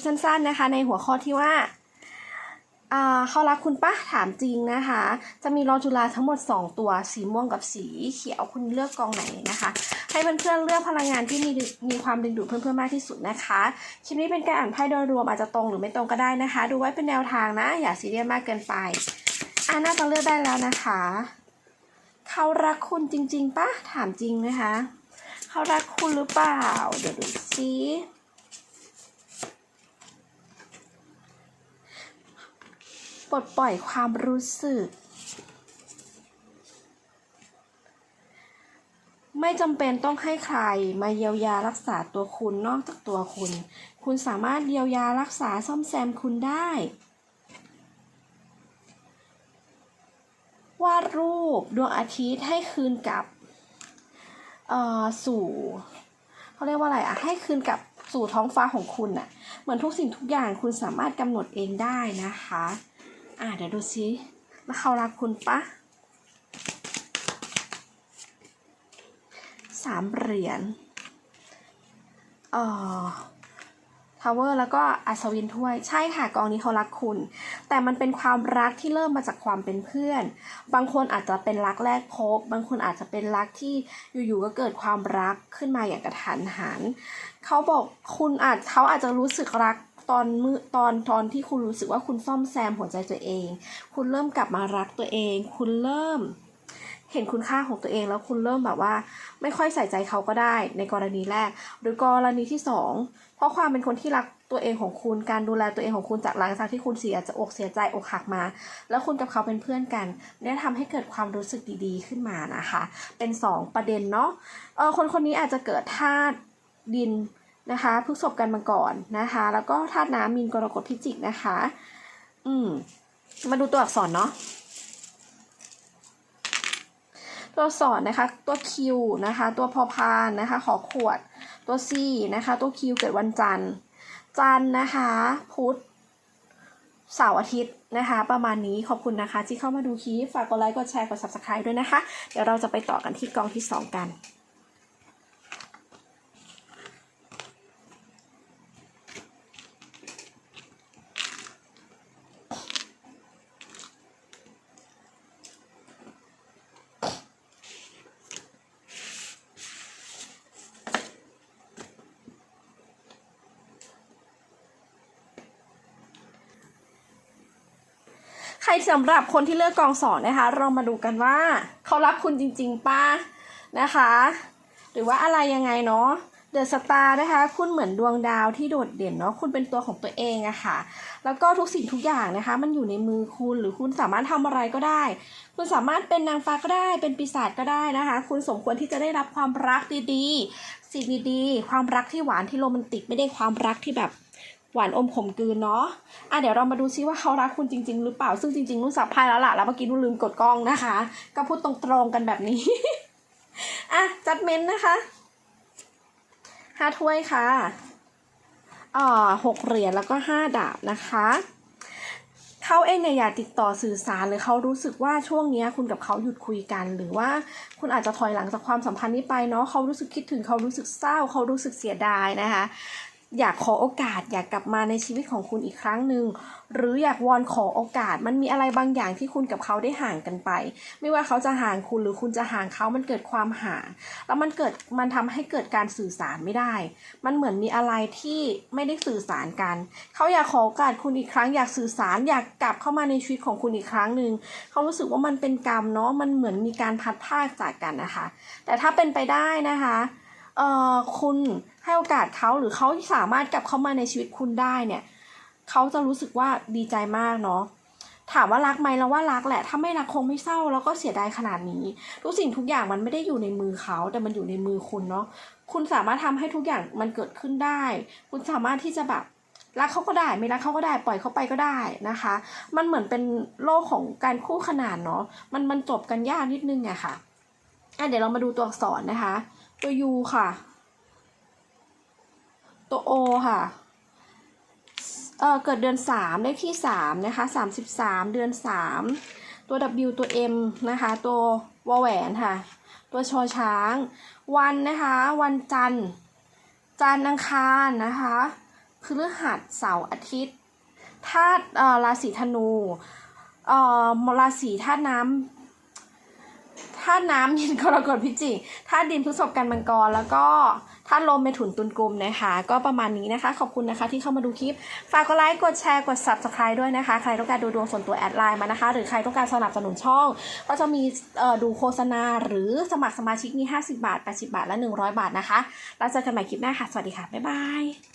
ปสั้นๆนะคะ ในหัวข้อที่ว่าอ่าเขารักคุณปะถามจริงนะคะ จะมีรอจุฬาทั้งหมด 2 ตัวสีม่วงกับสีเขียวคุณเลือกกองไหนนะคะ ให้เพื่อนๆเลือกพลังงานที่มีมีความดึงดูดเพื่อนๆมากที่สุดนะคะคลิปนี้เป็นการอ่านไพ่โดยรวมอาจจะตรงหรือไม่ตรงก็ได้นะคะ ดูไว้เป็นแนวทางนะ อย่าซีเรียสมากเกินไปอ่าน่าจะเลือกได้แล้วนะคะเขารักคุณจริงๆปะถามจริงนะคะ เขารักคุณหรือเปล่า เดี๋ยวดูซิ ปลดปล่อยความรู้สึก ไม่จำเป็นต้องให้ใครมาเยียวยารักษาตัวคุณนอกจากตัวคุณ คุณสามารถเยียวยารักษาซ่อมแซมคุณได้ วาดรูปดวงอาทิตย์ให้คืนกับอ่อสู่เขาเรียกว่าอะไรอะให้คืนกับสู่ท้องฟ้าของคุณอะเหมือนทุกสิ่งทุกอย่างคุณสามารถกำหนดเองได้นะคะ อ่าเดี๋ยวดูซิแล้วเขารักคุณปะสามเหรียญเอ่อทาวเวอร์แล้วก็อัศวินถ้วย ใช่ค่ะกองนี้เขารักคุณ แต่มันเป็นความรักที่เริ่มมาจากความเป็นเพื่อน บางคนอาจจะเป็นรักแรกพบ บางคนอาจจะเป็นรักที่อยู่ๆก็เกิดความรักขึ้นมาอย่างกระทันหันเขาบอกคุณอาจเขาอาจจะรู้สึกรัก ตอนมือตอนตอนที่คุณรู้สึกว่าคุณซ่อมแซมหัวใจตัวเอง คุณเริ่มกลับมารักตัวเอง คุณเริ่ม เห็นคุณค่าของตัวเองแล้วคุณเริ่มแบบว่า ไม่ค่อยใส่ใจเขาก็ได้ในกรณีแรก หรือกรณีที่สองเพราะความเป็นคนที่รักตัวเองของคุณการดูแลตัวเองของคุณจากหลังจากที่คุณเสียจะอกเสียใจอกหักมา แล้วคุณกับเขาเป็นเพื่อนกันเนี่ยทำให้เกิดความรู้สึกดีๆขึ้นมานะคะ เป็นสองประเด็นเนาะเออคนคนนี้อาจจะเกิดธาตุดิน นะคะพฤษภกันมาก่อนนะคะ แล้วก็ธาตุน้ำมีนกรกฎพิจิกนะคะ อืม มาดูตัวอักษรเนาะตัวอักษรนะคะ ตัวคิวนะคะ ตัวพอพานนะคะ ขอขวด ตัวซีนะคะ ตัวคิวเกิดวันจันทร์ จันทร์นะคะ พุธเสาร์อาทิตย์นะคะ ประมาณนี้ขอบคุณนะคะ ที่เข้ามาดูคลิปฝากกดไลค์กดแชร์กด subscribe ด้วยนะคะ เดี๋ยวเราจะไปต่อกันที่กองที่ 2 กัน รสำหรับคนที่เลือกกองสอนนะคะ เรามาดูกันว่าเขารักคุณจริงๆป้านะคะ หรือว่าอะไรยังไงเนาะเดอะสตาร์นะคะ คุณเหมือนดวงดาวที่โดดเด่นเนาะคุณเป็นตัวของตัวเองอะค่ะ แล้วก็ทุกสิ่งทุกอย่างนะคะ มันอยู่ในมือคุณหรือคุณสามารถทำอะไรก็ได้ คุณสามารถเป็นนางฟ้าก็ได้ เป็นปีศาจก็ได้นะคะ คุณสมควรที่จะได้รับความรักดีๆ สิ่งดีๆ ความรักที่หวานที่โรแมนติกไม่ได้ความรักที่แบบ หวานอมขมกลืนเนาะ อะเดี๋ยวเรามาดูซิว่าเขารักคุณจริง ๆ หรือเปล่า ซึ่งจริงๆนุ่นสับไพ่แล้วล่ะ แล้วเมื่อกี้นุ่นลืมกดกล้องนะคะ ก็พูดตรงๆกันแบบนี้ อะจัดเม้นต์นะคะห้าถ้วยค่ะอ่าหกเหรียญแล้วก็ห้าดาบนะคะเขาเองเนี่ยอยากติดต่อสื่อสารหรือเขารู้สึกว่าช่วงเนี้ยคุณกับเขาหยุดคุยกัน หรือว่าคุณอาจจะถอยหลังจากความสัมพันธ์นี้ไปเนาะเขารู้สึกคิดถึงเขารู้สึกเศร้าเขารู้สึกเสียดายนะคะ อยากขอโอกาสอยากกลับมาในชีวิตของคุณอีกครั้งหนึ่งหรืออยากวอนขอโอกาส มันมีอะไรบางอย่างที่คุณกับเขาได้ห่างกันไป ไม่ว่าเขาจะห่างคุณหรือคุณจะห่างเขามันเกิดความห่างแล้วมันเกิดมันทำให้เกิดการสื่อสารไม่ได้ มันเหมือนมีอะไรที่ไม่ได้สื่อสารกัน เขาอยากขอโอกาสคุณอีกครั้ง อยากสื่อสารอยากกลับเข้ามาในชีวิตของคุณอีกครั้งหนึ่งเขารู้สึกว่ามันเป็นกรรมเนาะมันเหมือนมีการพัดพากจากกันนะคะ แต่ถ้าเป็นไปได้นะคะ เอ่อคุณให้โอกาสเขาหรือเขาสามารถกลับเข้ามาในชีวิตคุณได้เนี่ยเขาจะรู้สึกว่าดีใจมากเนาะถามว่ารักไหมเราว่ารักแหละถ้าไม่รักคงไม่เศร้าแล้วก็เสียดายขนาดนี้ ทุกสิ่งทุกอย่างมันไม่ได้อยู่ในมือเขาแต่มันอยู่ในมือคุณเนาะคุณสามารถทำให้ทุกอย่างมันเกิดขึ้นได้ คุณสามารถที่จะแบบรักเขาก็ได้ ไม่รักเขาก็ได้ปล่อยเขาไปก็ได้นะคะ มันเหมือนเป็นโลกของการคู่ขนานเนาะมันมันจบกันยากนิดนึงอะค่ะอะเดี๋ยวเรามาดูตัวอักษรนะคะ ตัว U ค่ะ ตัว O ค่ะเออเกิดเดือนสามเลขที่สามนะคะสามสิบสามเดือนสามตัว W ตัว M นะคะ ตัววแหวนค่ะ ตัวชอช้าง วันนะคะ วันจันทร์ จันทร์อังคารนะคะพฤหัสเสาร์อาทิตย์ธาตุอ่อราศีธนูเอ่อราศีธาตุน้ำาตุน้ำยินกรกฎพิจิกธาตุดินพฤษภกันมังกร แล้วก็ธาตุลมเมถุนตุลกุมนะคะ ก็ประมาณนี้นะคะ ขอบคุณนะคะที่เข้ามาดูคลิป ฝากกดไลค์ กดแชร์ กด subscribe ด้วยนะคะ ใครต้องการดูดวงส่วนตัวแอดไลน์มานะคะ หรือใครต้องการสนับสนุนช่อง ก็จะมีดูโฆษณาหรือสมัครสมาชิกมี 50 บาท 80 บาท และ 100 บาทนะคะ แล้วเจอกันใหม่คลิปหน้าค่ะ สวัสดีค่ะ บ๊ายบาย